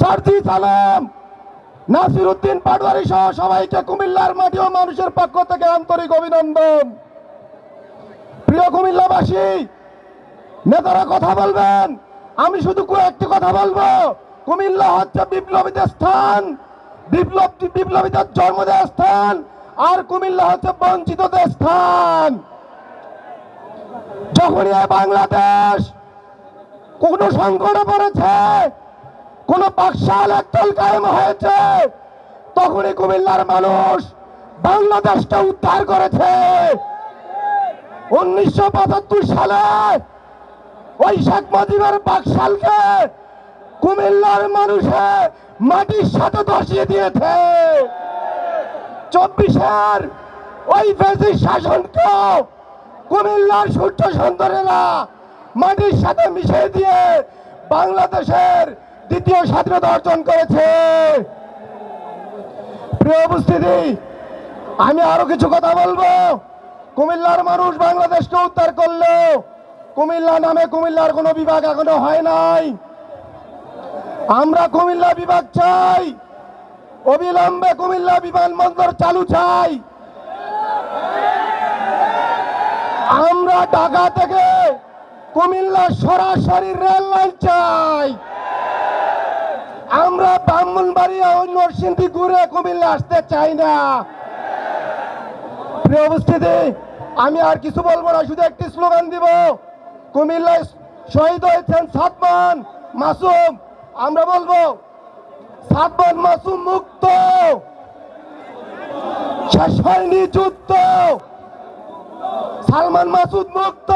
সার্জিস আলম নাসির উদ্দিন পাটওয়ারি সহ সবাইকে কুমিল্লার মাটি ও মানুষের পক্ষ থেকে আন্তরিক অভিনন্দন। প্রিয় কুমিল্লাবাসী, নেতারা কথা বলবেন, আমি শুধু একটি কথা বলব। কুমিল্লা হচ্ছে বিপ্লবীদের স্থান, বিপ্লব বিপ্লবীদের জন্মদেয় স্থান, আর কুমিল্লা হচ্ছে বঞ্চিতদের স্থান। যখনই বাংলাদেশ কোন সংকটে পড়েছে কোন বাকশাল একদল কায়েম হয়েছে। তখনই কুমিল্লার মানুষ বাংলাদেশকে উদ্ধার করেছে। উনিশশো পঁচাত্তর সালে ওই শেখ মুজিবের বাকশালকে কুমিল্লার মানুষে মাটির সাথে ধসিয়ে দিয়েছে। চব্বিশের ওই বেশি শাসনকে কুমিল্লার সূর্য সুন্দরেরা মাটির সাথে মিশিয়ে দিয়ে বাংলাদেশের দ্বিতীয় স্বাধীনতা অর্জন করেছে। প্রিয় উপস্থিতি, আমি আরও কিছু কথা বলব। কুমিল্লার মানুষ বাংলাদেশকে উদ্ধার করল কুমিল্লা নামে কুমিল্লার কোনো বিভাগ এখনও হয় নাই। আমরা কুমিল্লা বিভাগ চাই। অবিলম্বে কুমিল্লা বিমানবন্দর চালু চাই। আমরা ঢাকা থেকে কুমিল্লা সরাসরি রেল লাইন চাই। আমরা ব্রাহ্মণবাড়িয়া ও নরসিংদী ঘুরে কুমিল্লা আসতে চাই না। প্রিয় আমি আর কিছু বলব না, শুধু একটি স্লোগান দিব। কুমিল্লায় শহীদ হয়েছেন সাতমান মাসুম। আমরা বলব, সাতমান মাসুম মুক্ত। শেষ হয়নি যুদ্ধ। সালমান মাসুদ মুক্ত।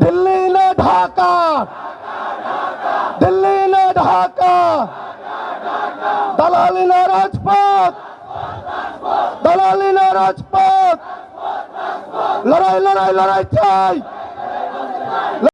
দিল্লি না ঢাকা। ঢাকা। দালালি না রাজপথ। দালালি না রাজপথ। লড়াই লড়াই লড়াই চাই।